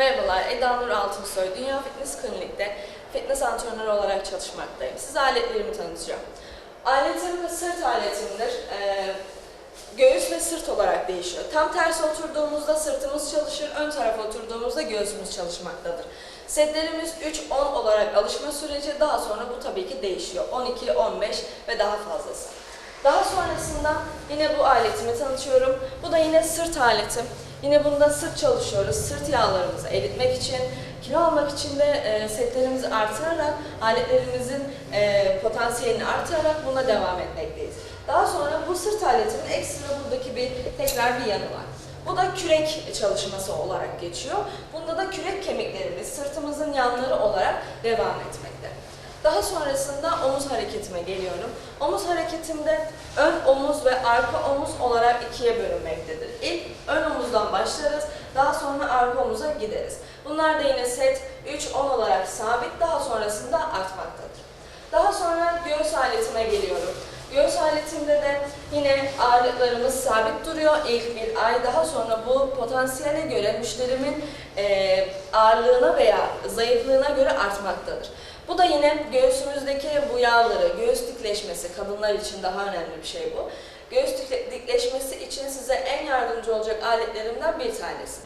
Merhabalar, Eda Nur Altınsoy. Dünya Fitness Klinik'te fitness antrenörü olarak çalışmaktayım. Size aletlerimi tanıtacağım. Aletim sırt aletimdir. Ee, göğüs ve sırt olarak değişiyor. Tam tersi oturduğumuzda sırtımız çalışır, ön tarafa oturduğumuzda göğsümüz çalışmaktadır. Setlerimiz 3-10 olarak alışma süreci, daha sonra bu tabii ki değişiyor. 12, 15 ve daha fazlası. Daha sonrasında yine bu aletimi tanıtıyorum. Bu da yine sırt aletim. Yine bunda sırt çalışıyoruz. Sırt yağlarımızı eritmek için, kilo almak için de e, setlerimizi artırarak, aletlerimizin e, potansiyelini artırarak buna devam etmekteyiz. Daha sonra bu sırt aletinin ekstra buradaki bir tekrar bir yanı var. Bu da kürek çalışması olarak geçiyor. Bunda da kürek kemiklerimiz sırtımızın yanları olarak devam etmekte. Daha sonrasında omuz hareketime geliyorum. Omuz hareketimde ön omuz ve arka omuz olarak ikiye bölünmektedir. İlk ön omuzdan başlarız, daha sonra arka omuza gideriz. Bunlar da yine set 3-10 olarak sabit, daha sonrasında artmaktadır. Daha sonra göğüs aletime geliyorum. Göğüs aletimde de yine ağırlıklarımız sabit duruyor ilk bir ay. Daha sonra bu potansiyele göre müşterimin ağırlığına veya zayıflığına göre artmaktadır. Bu da yine göğsümüzdeki bu yağları, göğüs dikleşmesi, kadınlar için daha önemli bir şey bu. Göğüs dikle- dikleşmesi için size en yardımcı olacak aletlerimden bir tanesi.